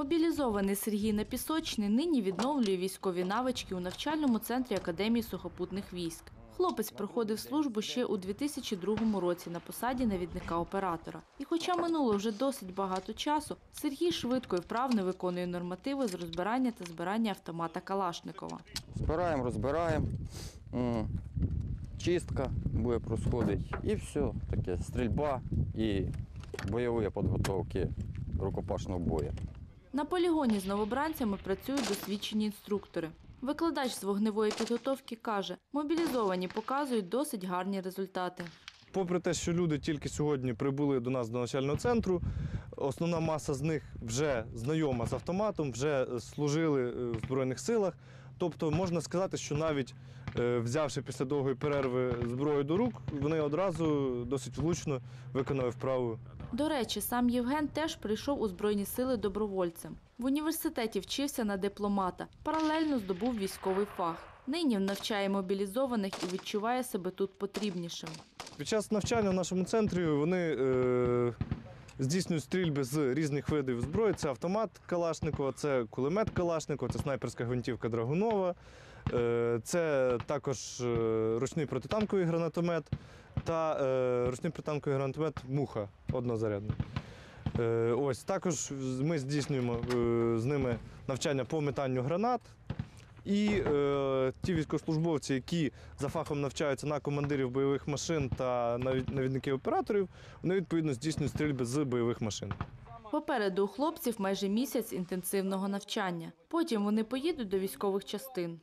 Мобілізований Сергій Напісочний нині відновлює військові навички у навчальному центрі Академії сухопутних військ. Хлопець проходив службу ще у 2002 році на посаді навідника оператора. І хоча минуло вже досить багато часу, Сергій швидко і вправно виконує нормативи з розбирання та збирання автомата Калашникова. Збираємо, розбираємо. Чистка буде происходити. І все. Таке стрільба і бойові підготовки рукопашного бою. На полігоні з новобранцями працюють досвідчені інструктори. Викладач з вогневої підготовки каже, мобілізовані показують досить гарні результати. Попри те, що люди тільки сьогодні прибули до нас до навчального центру, основна маса з них вже знайома з автоматом, вже служили е, в Збройних силах. Тобто можна сказати, що навіть е, взявши після довгої перерви зброю до рук, вони одразу досить влучно виконали вправу До речі, сам Євген теж прийшов у Збройні сили добровольцем. В університеті вчився на дипломата, паралельно здобув військовий фах. Нині навчає мобілізованих і відчуває себе тут потрібнішим. Під час навчання в нашому центрі вони е, здійснюють стрільби з різних видів зброї. Це автомат Калашникова, це кулемет Калашникова, це снайперська гвинтівка Драгунова, е, це також е, ручний протитанковий гранатомет та е, ручний протитанковий гранатомет Муха однозарядний. Е, ось також ми здійснюємо е, з ними навчання по метанню гранат. І е, ті військовослужбовці, які за фахом навчаються на командирів бойових машин та наві- навідників операторів, вони відповідно здійснюють стрільби з бойових машин. Попереду у хлопців майже місяць інтенсивного навчання. Потім вони поїдуть до військових частин.